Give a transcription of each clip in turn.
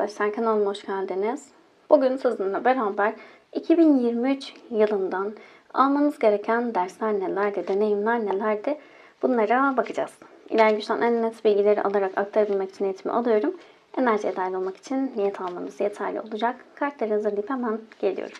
arkadaşlar kanalıma hoş geldiniz. Bugün sizinle beraber 2023 yılından almanız gereken dersler nelerdi, deneyimler nelerdi bunlara bakacağız. İleri güçten en net bilgileri alarak aktarabilmek için eğitimi alıyorum. Enerjiye dahil olmak için niyet almanız yeterli olacak. Kartları hazırlayıp hemen geliyorum.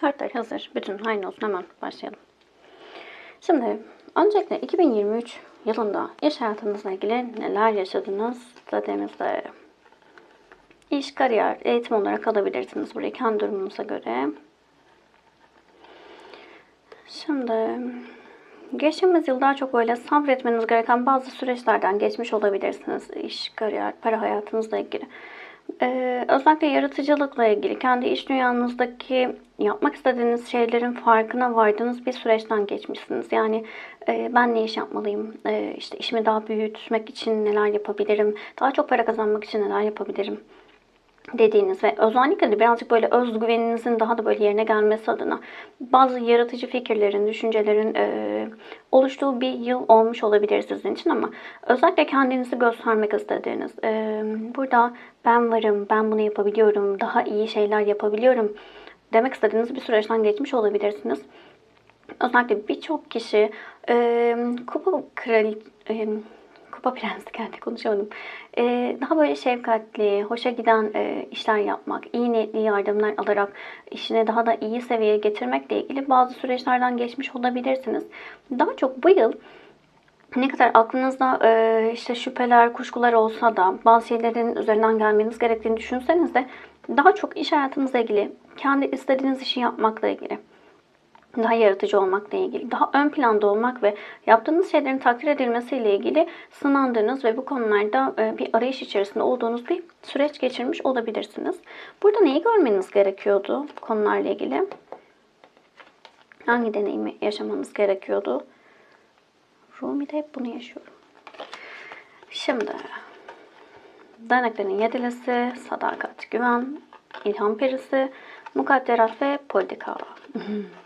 Kartlar hazır. Bütün aynı olsun. Hemen başlayalım. Şimdi öncelikle 2023 yılında iş hayatınızla ilgili neler yaşadınız dediğimizde iş, kariyer, eğitim olarak alabilirsiniz burayı kendi durumunuza göre. Şimdi geçtiğimiz yıl daha çok böyle sabretmeniz gereken bazı süreçlerden geçmiş olabilirsiniz. İş, kariyer, para hayatınızla ilgili. Ee, özellikle yaratıcılıkla ilgili kendi iş dünyanızdaki yapmak istediğiniz şeylerin farkına vardığınız bir süreçten geçmişsiniz. Yani e, ben ne iş yapmalıyım, e, işte işimi daha büyütmek için neler yapabilirim, daha çok para kazanmak için neler yapabilirim dediğiniz ve özellikle de birazcık böyle özgüveninizin daha da böyle yerine gelmesi adına bazı yaratıcı fikirlerin, düşüncelerin e, oluştuğu bir yıl olmuş olabilir sizin için ama özellikle kendinizi göstermek istediğiniz, e, burada ben varım, ben bunu yapabiliyorum, daha iyi şeyler yapabiliyorum demek istediğiniz bir süreçten geçmiş olabilirsiniz. Özellikle birçok kişi e, kupa krali, kupa prensi geldi konuşamadım. E, daha böyle şefkatli, hoşa giden e, işler yapmak, iyi niyetli yardımlar alarak işini daha da iyi seviyeye getirmekle ilgili bazı süreçlerden geçmiş olabilirsiniz. Daha çok bu yıl ne kadar aklınızda e, işte şüpheler, kuşkular olsa da bazı şeylerin üzerinden gelmeniz gerektiğini düşünseniz de daha çok iş hayatınızla ilgili, kendi istediğiniz işi yapmakla ilgili, daha yaratıcı olmakla ilgili, daha ön planda olmak ve yaptığınız şeylerin takdir edilmesiyle ilgili sınandığınız ve bu konularda e, bir arayış içerisinde olduğunuz bir süreç geçirmiş olabilirsiniz. Burada neyi görmeniz gerekiyordu konularla ilgili? Hangi deneyimi yaşamanız gerekiyordu? Rumi'de hep bunu yaşıyorum. Şimdi Derneklerin yedilisi, sadakat, güven, ilham perisi, mukadderat ve politika.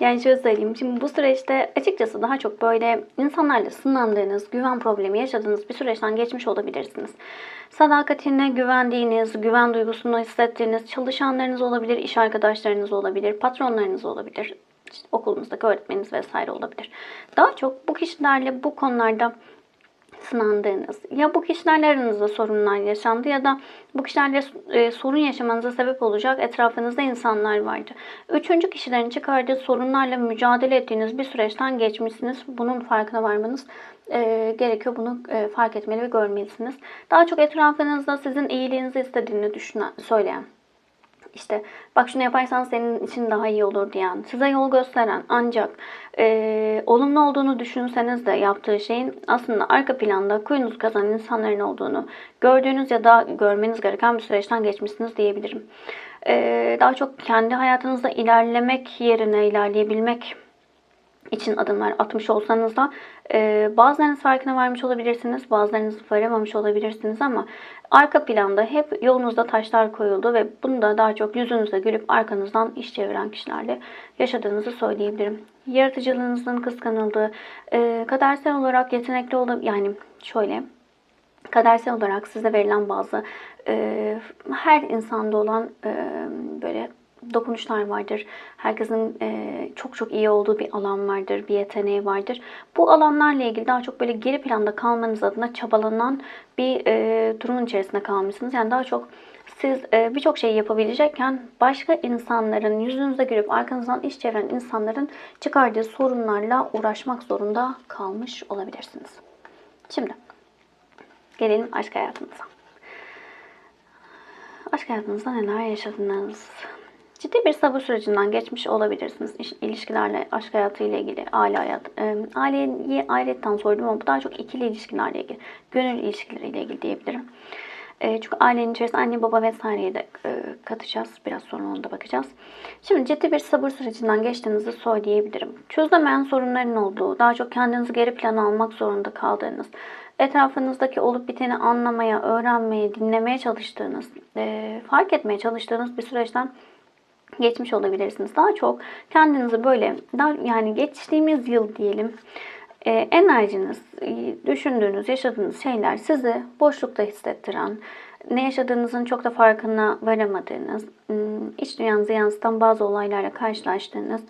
yani şöyle söyleyeyim. Şimdi bu süreçte açıkçası daha çok böyle insanlarla sınandığınız, güven problemi yaşadığınız bir süreçten geçmiş olabilirsiniz. Sadakatine güvendiğiniz, güven duygusunu hissettiğiniz çalışanlarınız olabilir, iş arkadaşlarınız olabilir, patronlarınız olabilir, işte okulunuzdaki öğretmeniniz vesaire olabilir. Daha çok bu kişilerle bu konularda sınandığınız ya bu kişilerle aranızda sorunlar yaşandı ya da bu kişilerle e, sorun yaşamanıza sebep olacak etrafınızda insanlar vardı. Üçüncü kişilerin çıkardığı sorunlarla mücadele ettiğiniz bir süreçten geçmişsiniz. Bunun farkına varmanız e, gerekiyor. Bunu e, fark etmeli ve görmelisiniz. Daha çok etrafınızda sizin iyiliğinizi istediğini düşünen, söyleyen işte bak şunu yaparsan senin için daha iyi olur diyen, size yol gösteren ancak e, olumlu olduğunu düşünseniz de yaptığı şeyin aslında arka planda kuyunuz kazan insanların olduğunu gördüğünüz ya da görmeniz gereken bir süreçten geçmişsiniz diyebilirim. E, daha çok kendi hayatınızda ilerlemek yerine ilerleyebilmek için adımlar atmış olsanız da e, bazılarınız farkına varmış olabilirsiniz, bazılarınız varamamış olabilirsiniz ama arka planda hep yolunuzda taşlar koyuldu ve bunu da daha çok yüzünüze gülüp arkanızdan iş çeviren kişilerle yaşadığınızı söyleyebilirim. Yaratıcılığınızın kıskanıldığı, e, kadersel olarak yetenekli olup yani şöyle kadersel olarak size verilen bazı e, her insanda olan e, böyle dokunuşlar vardır. Herkesin e, çok çok iyi olduğu bir alan vardır, bir yeteneği vardır. Bu alanlarla ilgili daha çok böyle geri planda kalmanız adına çabalanan bir e, durumun içerisinde kalmışsınız. Yani daha çok siz e, birçok şeyi yapabilecekken başka insanların yüzünüze gülüp arkanızdan iş çeviren insanların çıkardığı sorunlarla uğraşmak zorunda kalmış olabilirsiniz. Şimdi gelelim aşk hayatınıza. Aşk hayatınızda neler yaşadınız? Ciddi bir sabır sürecinden geçmiş olabilirsiniz. İş- İlişkilerle, aşk hayatıyla ilgili, aile hayat. Aileyi ayrıyetten sordum ama bu daha çok ikili ilişkilerle ilgili, gönül ilişkileriyle ilgili diyebilirim. Çünkü ailenin içerisinde anne baba vesaireyi de katacağız. Biraz sonra ona da bakacağız. Şimdi ciddi bir sabır sürecinden geçtiğinizi söyleyebilirim. Çözülemeyen sorunların olduğu, daha çok kendinizi geri plana almak zorunda kaldığınız, etrafınızdaki olup biteni anlamaya, öğrenmeye, dinlemeye çalıştığınız, fark etmeye çalıştığınız bir süreçten geçmiş olabilirsiniz. Daha çok kendinizi böyle daha yani geçtiğimiz yıl diyelim e, enerjiniz, e, düşündüğünüz, yaşadığınız şeyler sizi boşlukta hissettiren, ne yaşadığınızın çok da farkına varamadığınız, ım, iç dünyanızı yansıtan bazı olaylarla karşılaştığınız,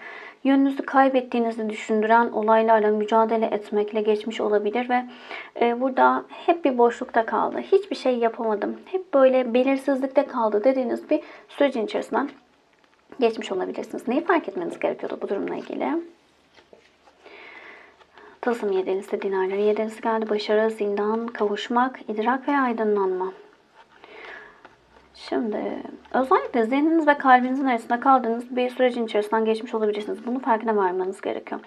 yönünüzü kaybettiğinizi düşündüren olaylarla mücadele etmekle geçmiş olabilir ve e, burada hep bir boşlukta kaldı. Hiçbir şey yapamadım. Hep böyle belirsizlikte kaldı dediğiniz bir sürecin içerisinden geçmiş olabilirsiniz. Neyi fark etmeniz gerekiyordu bu durumla ilgili? Tılsım yedilisi, dinarları yedilisi geldi. Başarı, zindan, kavuşmak, idrak ve aydınlanma. Şimdi özellikle zihniniz ve kalbinizin arasında kaldığınız bir sürecin içerisinden geçmiş olabilirsiniz. Bunun farkına varmanız gerekiyor.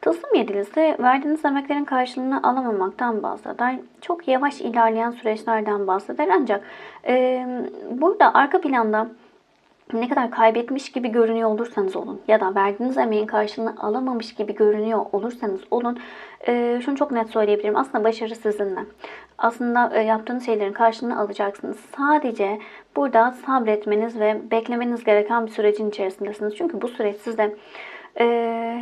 Tılsım yedilisi verdiğiniz emeklerin karşılığını alamamaktan bahseder. Çok yavaş ilerleyen süreçlerden bahseder. Ancak e, burada arka planda ne kadar kaybetmiş gibi görünüyor olursanız olun ya da verdiğiniz emeğin karşılığını alamamış gibi görünüyor olursanız olun e, şunu çok net söyleyebilirim. Aslında başarı sizinle. Aslında e, yaptığınız şeylerin karşılığını alacaksınız. Sadece burada sabretmeniz ve beklemeniz gereken bir sürecin içerisindesiniz. Çünkü bu süreç size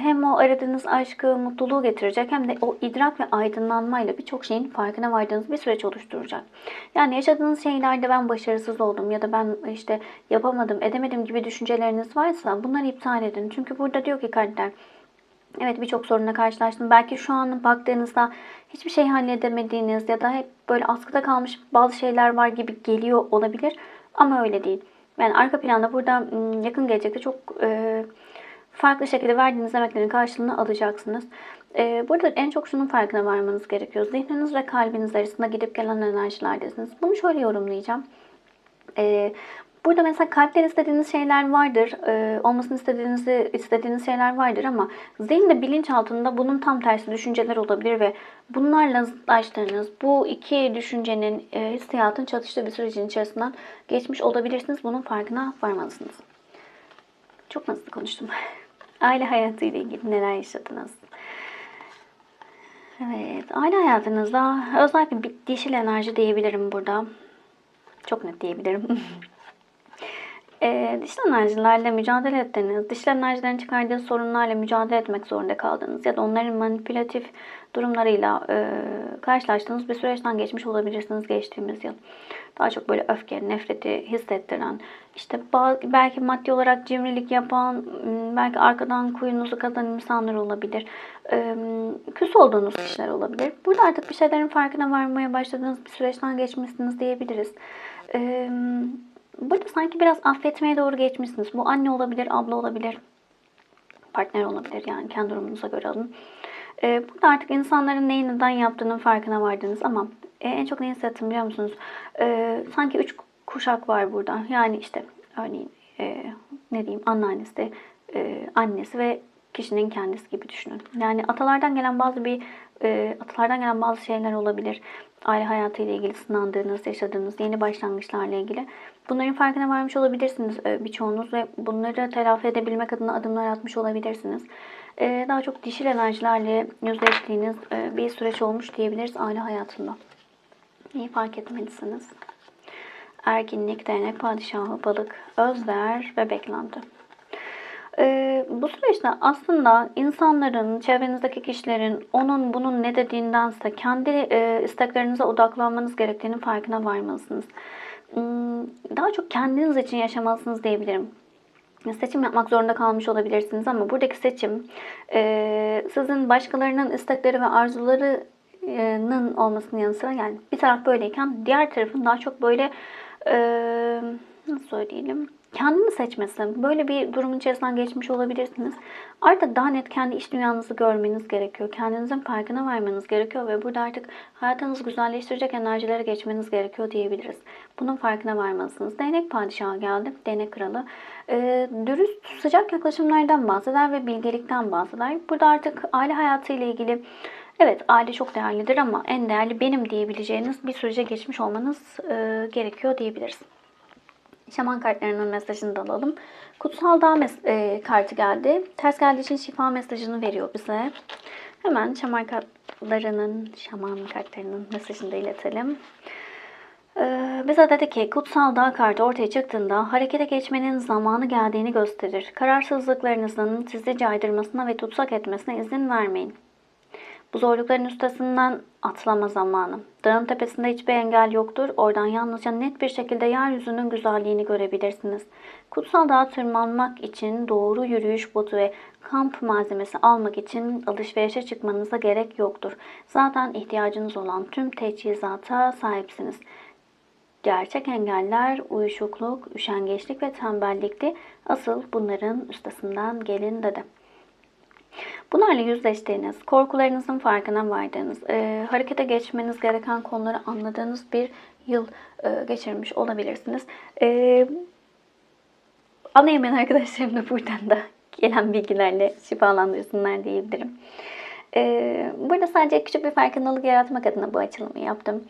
hem o aradığınız aşkı, mutluluğu getirecek hem de o idrak ve aydınlanmayla birçok şeyin farkına vardığınız bir süreç oluşturacak. Yani yaşadığınız şeylerde ben başarısız oldum ya da ben işte yapamadım, edemedim gibi düşünceleriniz varsa bunları iptal edin. Çünkü burada diyor ki kalpler Evet birçok sorunla karşılaştım. Belki şu an baktığınızda hiçbir şey halledemediğiniz ya da hep böyle askıda kalmış bazı şeyler var gibi geliyor olabilir. Ama öyle değil. Yani arka planda burada ım, yakın gelecekte çok e, farklı şekilde verdiğiniz emeklerin karşılığını alacaksınız. E, burada en çok şunun farkına varmanız gerekiyor. Zihniniz ve kalbiniz arasında gidip gelen enerjilerdesiniz. Bunu şöyle yorumlayacağım. E, Burada mesela kalpten istediğiniz şeyler vardır, e, olmasını istediğiniz, istediğiniz şeyler vardır ama zihinde bilinç altında bunun tam tersi düşünceler olabilir ve bunlarla zıtlaştığınız bu iki düşüncenin e, hissiyatın çatıştığı bir sürecin içerisinden geçmiş olabilirsiniz. Bunun farkına varmalısınız. Çok nasıl konuştum. Aile hayatıyla ilgili neler yaşadınız? Evet, aile hayatınızda özellikle bir dişil enerji diyebilirim burada. Çok net diyebilirim. E, dişil enerjilerle mücadele ettiğiniz, dişil enerjilerin çıkardığı sorunlarla mücadele etmek zorunda kaldığınız ya da onların manipülatif durumlarıyla e, karşılaştığınız bir süreçten geçmiş olabilirsiniz geçtiğimiz yıl. Daha çok böyle öfke, nefreti hissettiren, işte belki maddi olarak cimrilik yapan, belki arkadan kuyunuzu kazan insanlar olabilir. E, küs olduğunuz kişiler olabilir. Burada artık bir şeylerin farkına varmaya başladığınız bir süreçten geçmişsiniz diyebiliriz. Evet Burada sanki biraz affetmeye doğru geçmişsiniz. Bu anne olabilir, abla olabilir, partner olabilir yani kendi durumunuza göre alın. Ee, burada artık insanların neyi neden yaptığının farkına vardınız ama e, en çok ne hissettim biliyor musunuz? Ee, sanki üç kuşak var burada. Yani işte örneğin e, ne diyeyim anneannesi de e, annesi ve kişinin kendisi gibi düşünün. Yani atalardan gelen bazı bir e, atalardan gelen bazı şeyler olabilir. Aile hayatıyla ilgili sınandığınız, yaşadığınız yeni başlangıçlarla ilgili. Bunların farkına varmış olabilirsiniz e, birçoğunuz ve bunları telafi edebilmek adına adımlar atmış olabilirsiniz. E, daha çok dişil enerjilerle yüzleştiğiniz e, bir süreç olmuş diyebiliriz aile hayatında. Neyi fark etmelisiniz? Erginlik, değnek padişahı, balık, özler ve beklenti. Ee, bu süreçte aslında insanların, çevrenizdeki kişilerin onun bunun ne dediğindense kendi e, isteklerinize odaklanmanız gerektiğinin farkına varmalısınız. Hmm, daha çok kendiniz için yaşamalısınız diyebilirim. Seçim yapmak zorunda kalmış olabilirsiniz ama buradaki seçim e, sizin başkalarının istekleri ve arzularının olmasının yanı sıra yani bir taraf böyleyken diğer tarafın daha çok böyle e, nasıl söyleyelim kendini seçmesi. Böyle bir durumun içerisinden geçmiş olabilirsiniz. Artık daha net kendi iç dünyanızı görmeniz gerekiyor. Kendinizin farkına varmanız gerekiyor ve burada artık hayatınızı güzelleştirecek enerjilere geçmeniz gerekiyor diyebiliriz. Bunun farkına varmalısınız. Değnek padişahı geldi. Değnek kralı. Ee, dürüst, sıcak yaklaşımlardan bahseder ve bilgelikten bahseder. Burada artık aile hayatı ile ilgili Evet aile çok değerlidir ama en değerli benim diyebileceğiniz bir sürece geçmiş olmanız e, gerekiyor diyebiliriz. Şaman kartlarının mesajını da alalım. Kutsal Dağ e, kartı geldi. Ters geldiği için şifa mesajını veriyor bize. Hemen şaman kartlarının, şaman kartlarının mesajını da iletelim. Ee, bize dedi ki kutsal dağ kartı ortaya çıktığında harekete geçmenin zamanı geldiğini gösterir. Kararsızlıklarınızın sizi caydırmasına ve tutsak etmesine izin vermeyin. Bu zorlukların üstesinden atlama zamanı. Dağın tepesinde hiçbir engel yoktur. Oradan yalnızca net bir şekilde yeryüzünün güzelliğini görebilirsiniz. Kutsal dağa tırmanmak için doğru yürüyüş botu ve kamp malzemesi almak için alışverişe çıkmanıza gerek yoktur. Zaten ihtiyacınız olan tüm teçhizata sahipsiniz. Gerçek engeller uyuşukluk, üşengeçlik ve tembellikti. Asıl bunların üstesinden gelin dedi. Bunlarla yüzleştiğiniz, korkularınızın farkına vardığınız, e, harekete geçmeniz gereken konuları anladığınız bir yıl e, geçirmiş olabilirsiniz. E, anlayamayan arkadaşlarım da buradan da gelen bilgilerle şifalandırsınlar diyebilirim. E, burada sadece küçük bir farkındalık yaratmak adına bu açılımı yaptım.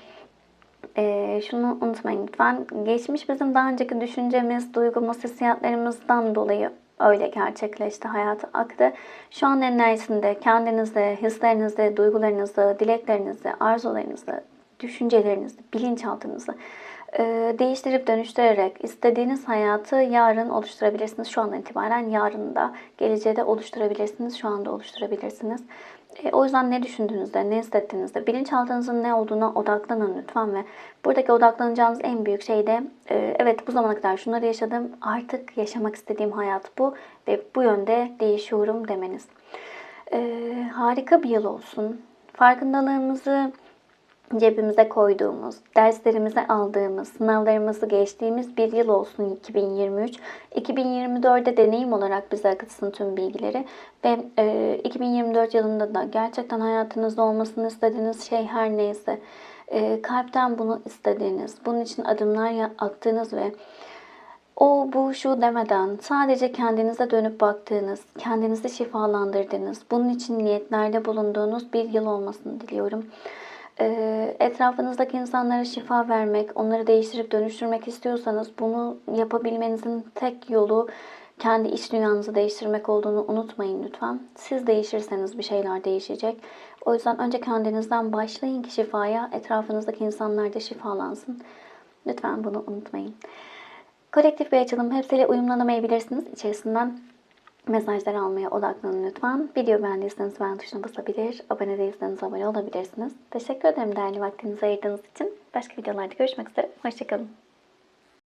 E, şunu unutmayın lütfen. Geçmiş bizim daha önceki düşüncemiz, duygumuz, hissiyatlarımızdan dolayı öyle gerçekleşti, hayata aktı. Şu an enerjisinde kendinizde, hislerinizde, duygularınızda, dileklerinizi, arzularınızı, düşüncelerinizi, bilinçaltınızı e, değiştirip dönüştürerek istediğiniz hayatı yarın oluşturabilirsiniz. Şu andan itibaren yarın da geleceğe de oluşturabilirsiniz. Şu anda oluşturabilirsiniz. E, o yüzden ne düşündüğünüzde, ne hissettiğinizde, bilinçaltınızın ne olduğuna odaklanın lütfen ve buradaki odaklanacağınız en büyük şey de e, evet bu zamana kadar şunları yaşadım, artık yaşamak istediğim hayat bu ve bu yönde değişiyorum demeniz. E, harika bir yıl olsun. Farkındalığımızı cebimize koyduğumuz, derslerimize aldığımız, sınavlarımızı geçtiğimiz bir yıl olsun 2023. 2024'de deneyim olarak bize akıtsın tüm bilgileri ve e, 2024 yılında da gerçekten hayatınızda olmasını istediğiniz şey her neyse, e, kalpten bunu istediğiniz, bunun için adımlar attığınız ve o, bu, şu demeden sadece kendinize dönüp baktığınız, kendinizi şifalandırdığınız, bunun için niyetlerde bulunduğunuz bir yıl olmasını diliyorum. Ee, etrafınızdaki insanlara şifa vermek, onları değiştirip dönüştürmek istiyorsanız bunu yapabilmenizin tek yolu kendi iç dünyanızı değiştirmek olduğunu unutmayın lütfen. Siz değişirseniz bir şeyler değişecek. O yüzden önce kendinizden başlayın ki şifaya, etrafınızdaki insanlar da şifalansın. Lütfen bunu unutmayın. Kolektif bir açılım hepsiyle uyumlanamayabilirsiniz. İçerisinden mesajlar almaya odaklanın lütfen. Video beğendiyseniz beğen tuşuna basabilir. Abone değilseniz abone olabilirsiniz. Teşekkür ederim değerli vaktinizi ayırdığınız için. Başka videolarda görüşmek üzere. Hoşçakalın.